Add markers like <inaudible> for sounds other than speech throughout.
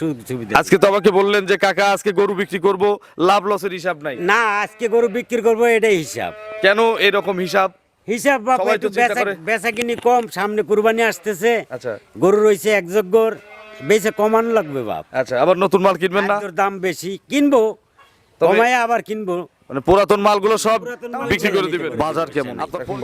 সুবিধা। আজকে তো আমাকে বললেন যে কাকা আজকে গরু বিক্রি করব লাভ লসের হিসাব নাই। না আজকে গরু বিক্রি করব এটাই হিসাব। কেন এরকম হিসাব? হিসাব বাবা একটু বেচা বেচা কিনি কম সামনে কুরবানি আসতেছে। আচ্ছা। গরু রয়েছে এক যজ্ঞর বেচে কমানো লাগবে বাপ। আচ্ছা আবার নতুন মাল কিনবেন না? দাম বেশি কিনবো কমায় আবার কিনবো। মানে পুরাতন মালগুলো সব বিক্রি করে দিবেন। বাজার কেমন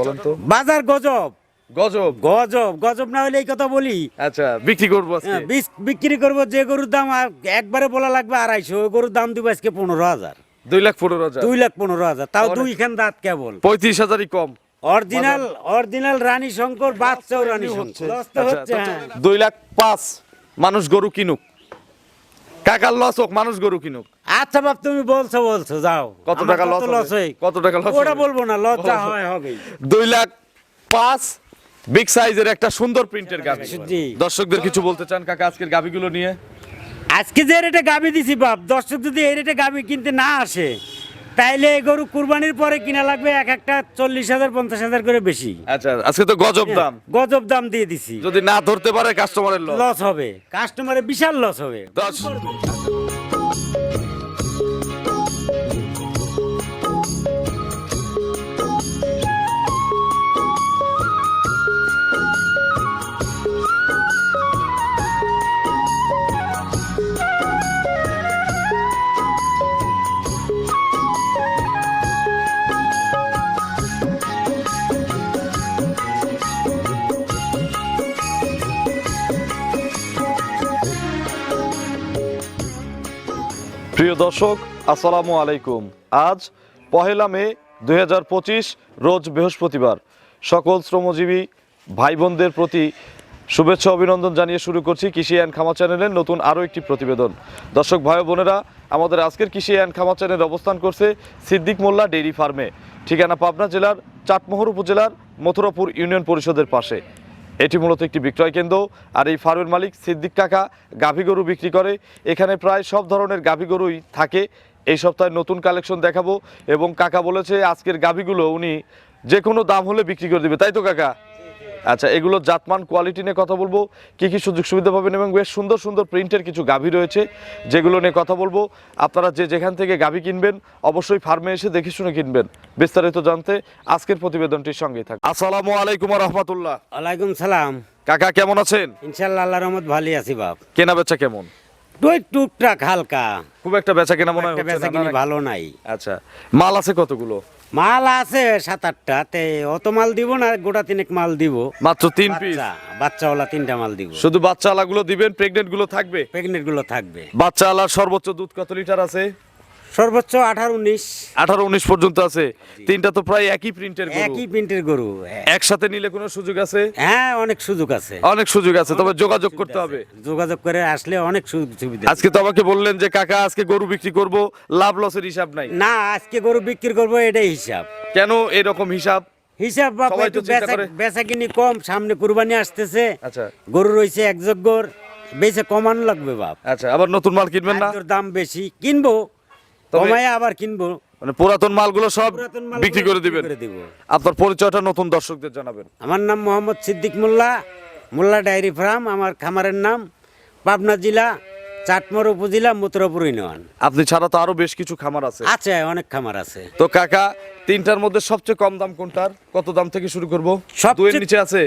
বলেন তো? বাজার গজব। গজব। গজব গজব না হলে এই কথা বলি। আচ্ছা বিক্রি করব হ্যাঁ, বিক্রি করব যে গরুর দাম আর একবারে বলা লাগবে আড়াইশো ওই গরুর দাম দিব আজকে পনেরো হাজার। দুই লাখ পনেরো হাজার? দুই লাখ পনেরো হাজার তাও অনেক- দুইখান দাঁত কেবল। পঁয়ত্রিশ হাজারই কম। অরিজিনাল অরিজিনাল রানী শঙ্কর বাচ্চাও রানী শঙ্কর। লস তো আচ্ছা, হচ্ছে হ্যাঁ। দুই লাখ পাঁচ মানুষ গরু কিনুক। কাকার লস হোক মানুষ গরু কিনুক। আচ্ছা বাপ তুমি বলছো বলছো যাও। কত আমার টাকা লস লস হয় কত টাকা লস ওটা বলব না লজ্জা হয় হবে দুই লাখ পাঁচ বিগ সাইজের একটা সুন্দর প্রিন্টের গাভি। দর্শকদের কিছু বলতে চান কাকা আজকের গাভিগুলো নিয়ে? আজকে যে রেটে গাবি দিছি বাপ দর্শক যদি এই রেটে গাবি কিনতে না আসে তাইলে এই গরু কুরবানির পরে কিনা লাগবে এক একটা চল্লিশ হাজার পঞ্চাশ হাজার করে বেশি। আচ্ছা আজকে তো গজব দাম। গজব দাম দিয়ে দিছি। যদি না ধরতে পারে কাস্টমারের লস লস হবে। কাস্টমারের বিশাল লস হবে। দর্শক, আসসালামু আলাইকুম। আজ পহেলা মে দু হাজার পঁচিশ, রোজ বৃহস্পতিবার। সকল শ্রমজীবী ভাই বোনদের প্রতি শুভেচ্ছা, অভিনন্দন জানিয়ে শুরু করছি কৃষি অ্যান্ড খামা চ্যানেলের নতুন আরও একটি প্রতিবেদন। দর্শক ভাই বোনেরা, আমাদের আজকের কৃষি অ্যান্ড খামা চ্যানেল অবস্থান করছে সিদ্দিক মোল্লা ডেইরি ফার্মে। ঠিকানা পাবনা জেলার, চাটমোহর উপজেলার মথুরাপুর ইউনিয়ন পরিষদের পাশে। এটি মূলত একটি বিক্রয় কেন্দ্র, আর এই ফার্মের মালিক সিদ্দিক কাকা গাভী গরু বিক্রি করে। এখানে প্রায় সব ধরনের গাভী গরুই থাকে। এই সপ্তাহে নতুন কালেকশন দেখাবো এবং কাকা বলেছে আজকের গাভীগুলো উনি যে কোনো দাম হলে বিক্রি করে দেবে। তাই তো কাকা? আচ্ছা এগুলো জাতমান কোয়ালিটি নিয়ে কথা বলব। কি কি সুযোগ সুবিধা পাবেন এবং বেশ সুন্দর সুন্দর প্রিন্টের কিছু গাভী রয়েছে যেগুলো নিয়ে কথা বলব। আপনারা যে যেখান থেকে গাভী কিনবেন অবশ্যই ফার্মে এসে দেখে শুনে কিনবেন। বিস্তারিত জানতে আজকের প্রতিবেদনটির সঙ্গেই থাক আসসালামু আলাইকুম রহমতুল্লাহ। ওয়ালাইকুম সালাম। কাকা কেমন আছেন? ইনশাল্লাহ আল্লাহ রহমত ভালোই আছি বাপ। কেনা বেচা কেমন? টুকটাক হালকা। খুব একটা বেচা কেনা মনে হয় বেচা ভালো নাই। আচ্ছা মাল আছে কতগুলো? মাল আছে সাত আটটা তে অত মাল দিব না গোটা তিনেক মাল দিব। মাত্র তিন পিস বাচ্চা বাচ্চাওয়ালা তিনটা মাল দিব। শুধু বাচ্চা গুলো দিবেন প্রেগনেন্টগুলো থাকবে? প্রেগনেন্টগুলো থাকবে। বাচ্চা আলার সর্বোচ্চ দুধ কত লিটার আছে? সর্বোচ্চ আঠারো উনিশ। আঠারো উনিশ পর্যন্ত আছে। তিনটা তো প্রায় একই প্রিন্টের গরু। একই প্রিন্টের গরু একসাথে নিলে কোনো সুযোগ আছে? হ্যাঁ অনেক সুযোগ আছে। অনেক সুযোগ আছে তবে যোগাযোগ করতে হবে। যোগাযোগ করে আসলে অনেক সুযোগ সুবিধা আজকে তো আমাকে বললেন যে কাকা আজকে গরু বিক্রি করব লাভ লসের হিসাব নাই। না আজকে গরু বিক্রি করব এটাই হিসাব। কেন এরকম হিসাব? হিসাব সবাই একটু বেচা কিনি কম সামনে কুরবানি আসতেছে। আচ্ছা। গরু রয়েছে এক যজ্ঞর বেচে কমানো লাগবে বাপ। আচ্ছা আবার নতুন মাল কিনবেন না? দাম বেশি। কিনবো কমায় আবার কিনবো। মানে পুরাতন মালগুলো সব বিক্রি করে দিবেন। দিব। আপনার পরিচয়টা নতুন দর্শকদের জানাবেন। আমার নাম মোহাম্মদ সিদ্দিক মোল্লা মোল্লা ডায়েরি ফার্ম আমার খামারের নাম পাবনা জেলা চাটমোর উপজেলা মথুরাপুর ইউনিয়ন। আপনি ছাড়া তো আরও বেশ কিছু খামার আছে। আছে অনেক খামার আছে। তো কাকা তিনটার মধ্যে সবচেয়ে কম দাম কোনটার? কত দাম থেকে শুরু করব? দুইয়ের নিচে আছে?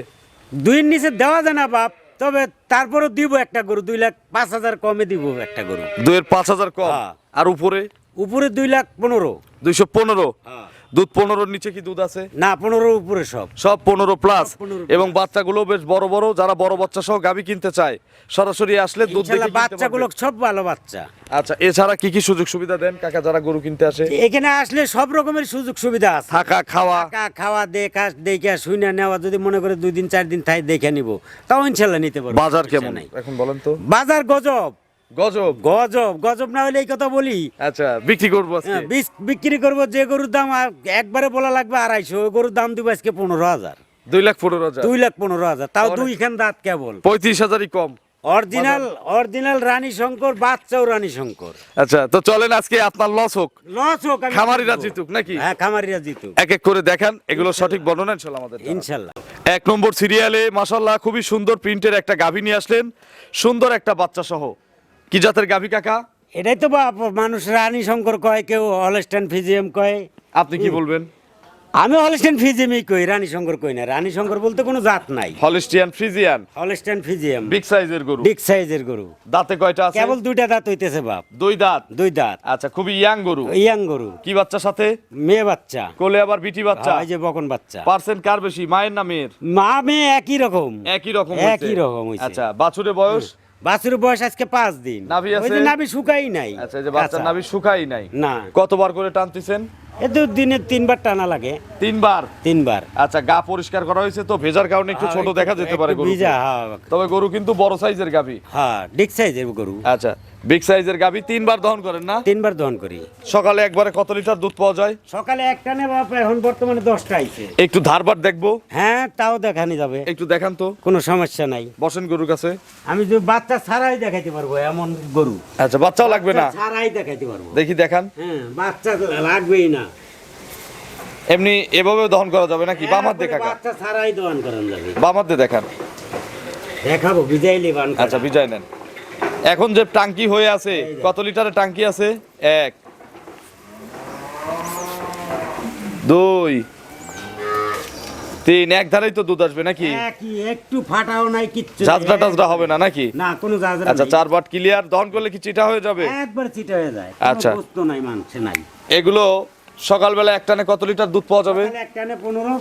দুইয়ের নিচে দেওয়া যায় না বাপ তবে তারপরও দিব একটা গরু দুই লাখ পাঁচ হাজার কমে দিব একটা গরু। দুইয়ের পাঁচ হাজার কম? হ্যাঁ। আর উপরে? উপরে দুই লাখ পনেরো। দুইশো পনেরো? দুধ পনেরোর নিচে কি দুধ আছে? না পনেরোর উপরে সব। সব পনেরো প্লাস সব 15 এবং বাচ্চাগুলো বেশ বড় বড় যারা বড় বাচ্চা সহ গাবি কিনতে চায় সরাসরি আসলে দুধ বাচ্চাগুলো সব ভালো বাচ্চা। আচ্ছা এছাড়া কি কি সুযোগ সুবিধা দেন? কাকা যারা গরু কিনতে আসে? এখানে আসলে সব রকমের সুযোগ সুবিধা আছে। থাকা খাওয়া। থাকা খাওয়া দেখা দেখা শুনে নেওয়া যদি মনে করে দুই দিন চার দিন থাই দেখে নিব তাও ইনশাল্লাহ নিতে পারব। বাজার কেমন? এখন বলেন তো। বাজার গজব। গজব। গজব গজব না হলে এই কথা বলি। আচ্ছা বিক্রি করব হ্যাঁ, বিক্রি করব যে গরুর দাম একবারে বলা লাগবে আড়াইশো ওই গরুর দাম দিব আজকে পনেরো হাজার। দুই লাখ পনেরো হাজার? দুই লাখ পনেরো হাজার। তাও অনেক- দুইখান দাঁত কেবল। পঁয়ত্রিশ হাজারই কম। অরিজিনাল অরিজিনাল রানী শঙ্কর বাচ্চাও রানী শঙ্কর। আচ্ছা তো চলেন আজকে আপনার লস হোক। লস হোক আমি খামারিরা। জিতুক নাকি? হ্যাঁ খামারিরা জিতুক। এক এক করে দেখান এগুলো সঠিক বর্ণনা ইনশাল্লাহ আমাদের। ইনশাল্লাহ। এক নম্বর সিরিয়ালে মাসাল্লাহ খুবই সুন্দর প্রিন্টের একটা গাভী নিয়ে আসলেন। সুন্দর একটা বাচ্চা সহ কি জাতের গাভী কাকা? এটাই তো বাপ মানুষ রানী শঙ্কর কয় কেউ হলস্টাইন ফিজিয়াম কয়। আপনি কি বলবেন? আমি হলস্টাইন ফিজিয়ামই কই রানী শঙ্কর কই না। রানী শঙ্কর বলতে কোনো জাত নাই। Holstein Friesian Holstein Friesian big সাইজের গরু? বিগ সাইজের গরু। দাঁতে কয়টা আছে? কেবল দুইটা দাঁত হইতেছে বাপ। দুই দাঁত? দুই দাঁত। আচ্ছা খুবই ইয়াং গরু। ইয়াং গরু। কি বাচ্চা সাথে? মেয়ে বাচ্চা। কোলে আবার বিটি বাচ্চা? এই যে বকন বাচ্চা। পার্সেন্ট কার বেশি মায়ের না মেয়ের? মা মেয়ে একই রকম। একই রকম একই রকম আচ্ছা বাছুরের বয়স? বাছুর বয়স আজকে পাঁচ দিন। নাভি আছে? ওই নাভি শুকাই নাই। আচ্ছা যে বাচ্চার কাঁচা। নাভি শুকাই নাই। না। কতবার করে টানতেছেন? এ তো দিনে তিনবার টানা লাগে। তিনবার? তিনবার। আচ্ছা গা পরিষ্কার করা হয়েছে তো ভেজার কারণে একটু ছোট দেখা যেতে পারে গরু ভিজা হ্যাঁ। তবে গরু কিন্তু বড় সাইজের গাভী। হ্যাঁ ডিক সাইজের গরু। আচ্ছা। বিগ সাইজের গাভী তিনবার দহন করেন না? তিনবার দহন করি। সকালে একবারে কত লিটার দুধ পাওয়া যায়? সকালে একটা নে বাপ এখন বর্তমানে দশটা আইছে। একটু ধারবার দেখব। হ্যাঁ তাও দেখানি যাবে। একটু দেখান তো। কোনো সমস্যা নাই। বসেন গরুর কাছে। আমি যে বাচ্চা ছাড়াই দেখাইতে পারব এমন গরু। আচ্ছা বাচ্চাও লাগবে না? ছাড়াই দেখাইতে পারব। দেখি দেখান। হ্যাঁ বাচ্চা লাগবেই না। এমনি এভাবে দহন করা যাবে নাকি? বাম হাত দিয়ে বাচ্চা ছাড়াই দহন করান যাবে। বাম হাত দেখান। দেখাবো বিজাইলি বান আচ্ছা বিজয় নেন। এখন যে টাঙ্কি হয়ে আছে কত লিটারের টাঙ্কি আছে? এক দুই তিন এক ধারেই তো দুধ আসবে নাকি? একটু ফাটাও নাই কিচ্ছু ঝাঁঝরা টাজরা হবে না নাকি? না কোনো জাজরা আচ্ছা চার বাট ক্লিয়ার দহন করলে কি চিটা হয়ে যাবে? একবার চিটা হয়ে যায় আচ্ছা। নাই মাংস নাই। এগুলো সকালবেলা একটানে কত লিটার দুধ পাওয়া যাবে? পনেরো।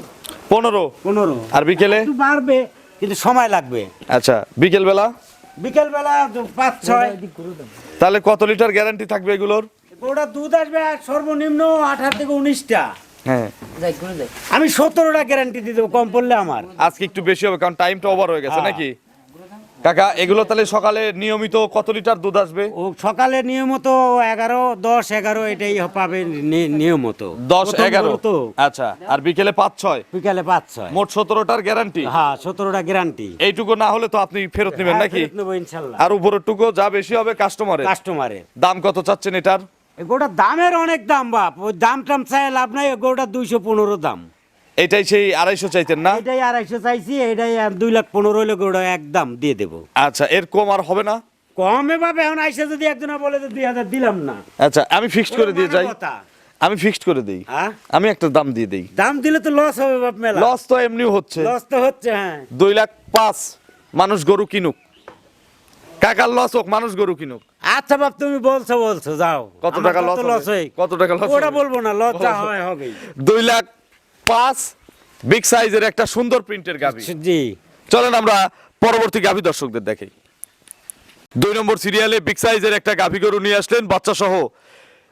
পনেরো। পনেরো। আর বিকেলে? বাড়বে কিন্তু সময় লাগবে। আচ্ছা বিকেল বেলা বিকেল বেলা পাঁচ ছয়। তাহলে কত লিটার গ্যারান্টি থাকবে এগুলোর? ওটা দুধ আসবে আর সর্বনিম্ন আঠারো থেকে উনিশটা। হ্যাঁ। আমি সতেরোটা গ্যারান্টি দিয়ে দেবো কম পড়লে আমার। আজকে একটু বেশি হবে কারণ টাইমটা ওভার হয়ে গেছে হ্যাঁ। নাকি? কাকা এগুলো তাহলে সকালে নিয়মিত কত লিটার দুধ আসবে? ও সকালে নিয়মিত এগারো দশ এগারো এটাই পাবে নিয়মত। দশ এগারো? তো আচ্ছা আর বিকেলে পাঁচ ছয়? বিকেলে পাঁচ ছয়। মোট সতেরোটার গ্যারান্টি হ্যাঁ সতেরোটা গ্যারান্টি এইটুকু না হলে তো আপনি ফেরত নেবেন নাকি? ইনশাল্লাহ। আর উপরের টুকু যা বেশি হবে কাস্টমারের কাস্টমারের দাম কত চাচ্ছেন এটার? গোটা দামের অনেক দাম বাপ। ওই দাম টাম চাই লাভ নাই গোটা দুইশো পনেরো দাম। এটাই সেই আড়াইশো চাইতেন না? এটাই আড়াইশো চাইছি এটাই দুই লাখ পনেরো হলে গোটা একদম দিয়ে দেবো। আচ্ছা এর কম আর হবে না? কমে পাবে এখন আইসে যদি একজনে বলে যে দুই হাজার দিলাম না। আচ্ছা আমি ফিক্সড করে দিয়ে যাই। আমি ফিক্সড করে দেই। হ্যাঁ? আমি একটা দাম দিয়ে দেই। দাম দিলে তো লস হবে বাপ মেলা। লস তো এমনিও হচ্ছে। লস তো হচ্ছে হ্যাঁ। দুই লাখ পাঁচ মানুষ গরু কিনুক। কাকার লস হোক মানুষ গরু কিনুক। আচ্ছা বাপ তুমি বলছো বলছো যাও। কত টাকা লস? হয় কত টাকা loss ওটা বলব না লস যা <laughs> হয় হবে দুই লাখ পাঁচ বিগ সাইজের একটা সুন্দর প্রিন্টের গাভি। জি। চলেন আমরা পরবর্তী গাভি দর্শকদের দেখাই। দুই নম্বর সিরিয়ালে বিগ সাইজের একটা গাভি গরু নিয়ে আসলেন বাচ্চা সহ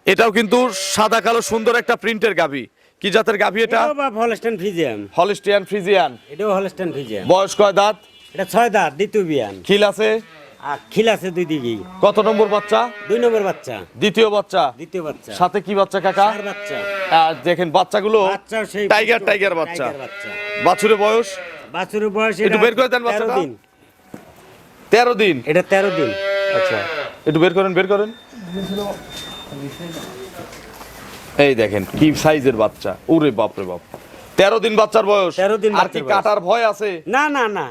এটাও কিন্তু সাদা কালো সুন্দর একটা প্রিন্টের গাভি। কি জাতের গাভি এটা? Holstein Friesian Holstein Friesian. এটাও হলস্টেন ফিজিয়াম বয়স কয় দাঁত? এটা ছয় দাঁত দ্বিতীয় বিয়ান। খিল আছে? খিল আছে দুই দিকে। কত নম্বর বাচ্চা? দুই নম্বর বাচ্চা। দ্বিতীয় বাচ্চা? দ্বিতীয় বাচ্চা। সাথে কি বাচ্চা কাকা? বাচ্চা। আর দেখেন বাচ্চাগুলো টাইগার টাইগার বাচ্চা। বাছুরের বয়স? বাছুরের বয়স একটু বের করে দেন বাচ্চাটা। দিন। তেরো দিন? এটা তেরো দিন। আচ্ছা। একটু বের করেন বের করেন। এই দেখেন কি সাইজের বাচ্চা। ওরে বাপ রে বাপ। তেরো দিন বাচ্চার বয়স। 13 দিন আর কি কাটার ভয় আছে? না না না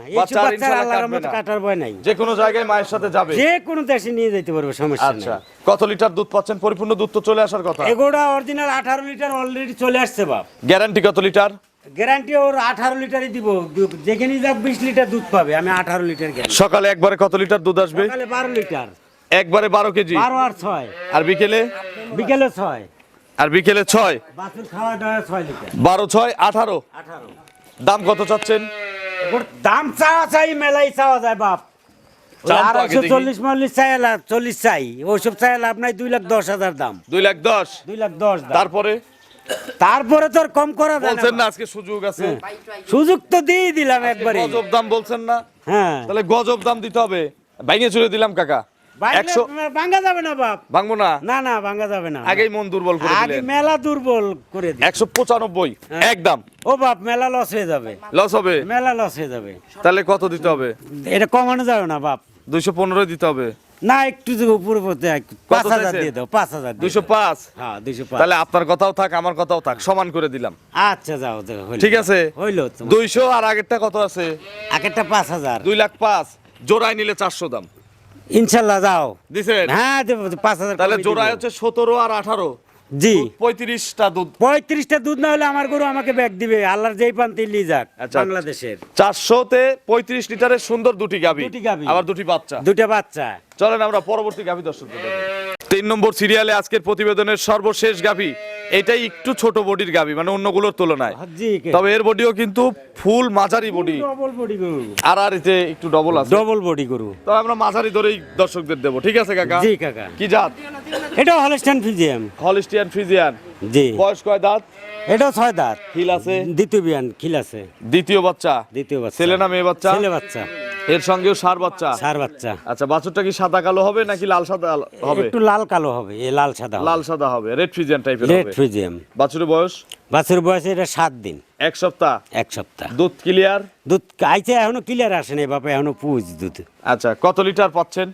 কাটার ভয় নাই। যে কোনো জায়গায় মায়ের সাথে যাবে। যে কোনো দেশে নিয়ে যেতে পারবে সমস্যা আচ্ছা কত লিটার দুধ পাচ্ছেন? পরিপূর্ণ দুধ তো চলে আসার কথা। এগোটা অরিজিনাল আঠারো লিটার অলরেডি চলে আসছে বাপ। গ্যারান্টি কত লিটার? গ্যারান্টি ওর আঠারো লিটারই দিব। যেখানে যাক বিশ লিটার দুধ পাবে আমি আঠারো লিটার সকালে একবারে কত লিটার দুধ আসবে? সকালে বারো লিটার। একবারে বারো কেজি? বারো আর ছয়। আর বিকেলে? বিকেলে ছয়। আর বিকেলে ছয়। বারো ছয় আঠারো। দাম কত চাচ্ছেন? দাম চাওয়া চাই মেলাই চাওয়া যায় বাপ। তো আড়াইশো চল্লিশ মল্লিশ চাই লাভ চল্লিশ চাই। ওইসব চাই লাভ নাই দুই লাখ দশ হাজার দাম। দুই লাখ দশ? দুই লাখ দশ তারপরে? তারপরে তোর কম করা যায় বলছেন না আজকে সুযোগ আছে। সুযোগ তো দিয়ে দিলাম একবারে গজব দাম বলছেন না? হ্যাঁ। তাহলে গজব দাম দিতে হবে। ভাঙে চুরে দিলাম কাকা। ভাঙ্গা যাবে না বাপ। ভাঙবো না? না না ভাঙ্গা যাবে না। আগেই মন দুর্বল করে আগে মেলা দুর্বল করে দি একশো পঁচানব্বই হ্যাঁ। একদম। ও বাপ মেলা লস হয়ে যাবে। লস হবে? মেলা লস হয়ে যাবে। তাহলে কত দিতে হবে? এটা কমানো যাবে না বাপ। দুইশো পনেরো দিতে হবে। না একটু উপরে পাঁচ হাজার দিয়ে দাও পাঁচ হাজার হ্যাঁ দুইশো পাঁচ। তাহলে আপনার কথাও থাক আমার কথাও থাক সমান করে দিলাম। আচ্ছা যাও। ঠিক আছে? হইল। দুইশো আর আগেরটা কত আছে? আগেরটা পাঁচ হাজার। দুই লাখ পাঁচ। জোড়ায় নিলে চারশো দাম। ইনশাল্লাহ যাও। দিছেন? হ্যাঁ পাঁচ হাজার তাহলে জোড়ায় হচ্ছে সতেরো আর আঠারো। জি। পঁয়ত্রিশটা দুধ। পঁয়ত্রিশটা দুধ না হলে আমার গরু আমাকে ব্যাগ দিবে। আল্লাহর যেই পান তিল্লি যাক আচ্ছা। বাংলাদেশের। চারশোতে পঁয়ত্রিশ লিটারের সুন্দর দুটি গাভি। দুটি গাভী। আবার দুটি বাচ্চা। দুটা বাচ্চা। চলেন আমরা পরবর্তী গাভি দর্শক তিন নম্বর সিরিয়ালে আজকের প্রতিবেদনের সর্বশেষ গাভি। এটাই একটু ছোট বডির গাভি মানে অন্যগুলোর তুলনায়। তবে এর বডিও কিন্তু ফুল মাঝারি বডি। ডবল বডি গরু। আর আর এতে একটু ডবল আছে। ডবল বডি গরু। তবে আমরা মাঝারি ধরেই দর্শকদের দেবো। ঠিক আছে কাকা? জি কাকা। কি জাত? এটা হলস্টাইন ফিজিয়াম হলিস্টিয়ান ফ্রিজিয়ান জি। বয়স কয় দাঁত? এটাও ছয় দাঁত। হিল আছে? দ্বিতীয় বিয়ান খিল আছে। দ্বিতীয় বাচ্চা? দ্বিতীয় বাচ্চা। ছেলে না মেয়ে বাচ্চা? ছেলে বাচ্চা। এর সঙ্গেও সার বাচ্চা? সার বাচ্চা। আচ্ছা বাছুরটা কি সাদা কালো হবে নাকি লাল সাদা হবে? একটু লাল কালো হবে এ লাল সাদা লাল সাদা হবে রেড ফ্রিজিয়ান টাইপের রেড হবে। ফ্রিজিয়াম বাছুরের বয়স? বাছুর বয়সে এটা সাত দিন। এক সপ্তাহ? এক সপ্তাহ। দুধ ক্লিয়ার দুধ আইছে এখনও ক্লিয়ার আসে নাই বাপা এখনও পুজ দুধ। আচ্ছা কত লিটার পাচ্ছেন?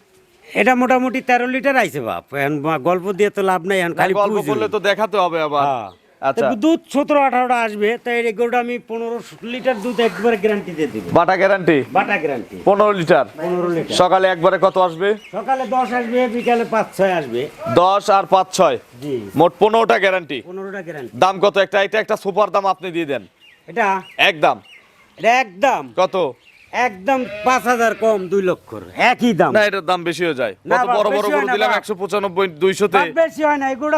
এটা মোটামুটি তেরো লিটার আইছে বাপ এখন গল্প দিয়ে তো লাভ নাই এখন খালি গল্প করলে তো দেখাতে হবে আবার। হ্যাঁ। দুধ সতেরো আঠারোটা আসবে তাই এই গরুটা আমি পনেরো লিটার দুধ একবারে গ্যারান্টি দিয়ে দিব। বাটা গ্যারান্টি বাটা গ্যারান্টি পনেরো লিটার? পনেরো লিটার। সকালে একবারে কত আসবে? সকালে দশ আসবে বিকালে পাঁচ ছয় আসবে। দশ আর পাঁচ ছয়? জি। মোট পনেরোটা গ্যারান্টি পনেরোটা গ্যারান্টি দাম কত? একটা এটা একটা সুপার দাম আপনি দিয়ে দেন। এটা? একদম এটা একদম কত? একদম পাঁচ হাজার কম দুই লক্ষর। একই দাম। না এটার দাম বেশি হয়ে যায়। না কত বড় বড় গরু দিলাম একশো পঁচানব্বই দুইশোতে। বেশি হয় না এগুলো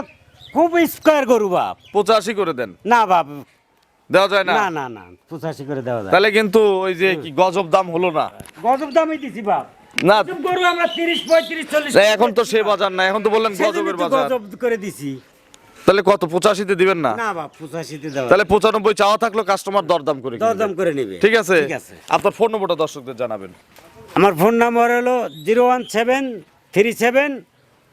খুব স্কয়ার গরু বাপ। পঁচাশি করে দেন। না বাপ। দেওয়া যায় না? না না পঁচাশি করে দেওয়া যায়। তাহলে কিন্তু ওই যে কি গজব দাম হলো না? গজব দামই দিছি বাপ। এখন তো সে বাজার না এখন তো করে দিছি। তাহলে কত দিবেন না? তাহলে 95 চাওয়া কাস্টমার দরদাম করে ঠিক আছে? আপনার ফোন নম্বরটা দর্শকদের জানাবেন। আমার ফোন নম্বর হলো 01737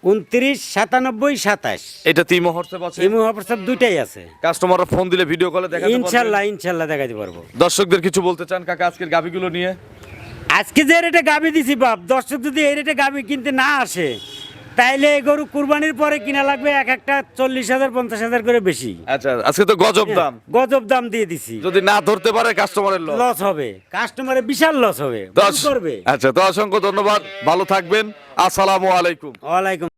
উনত্রিশ সাতানব্বই সাতাশ। এটা তিন হোয়াটসঅ্যাপ আছে। ইমু হোয়াটসঅ্যাপ দুইটাই আছে। কাস্টমাররা ফোন দিলে ভিডিও কলে পারবে। ইনশাল্লাহ ইনশাল্লাহ দেখাতে পারব। দর্শকদের কিছু বলতে চান? কাকা আজকের গাভিগুলো নিয়ে। আজকে যে রেটে গাবি দিছি বাপ দর্শক যদি এই রেটে গাবি কিনতে না আসে তাইলে এই গরু কুরবানির পরে কিনা লাগবে এক একটা চল্লিশ হাজার পঞ্চাশ হাজার করে বেশি। আচ্ছা আজকে তো গজব দাম। গজব দাম দিয়ে দিছি। যদি না ধরতে পারে কাস্টমারের লস হবে। কাস্টমারের বিশাল লস হবে। করবে। আচ্ছা তো অসংখ্য ধন্যবাদ। ভালো থাকবেন। আসসালামু আলাইকুম। ওয়ালাইকুম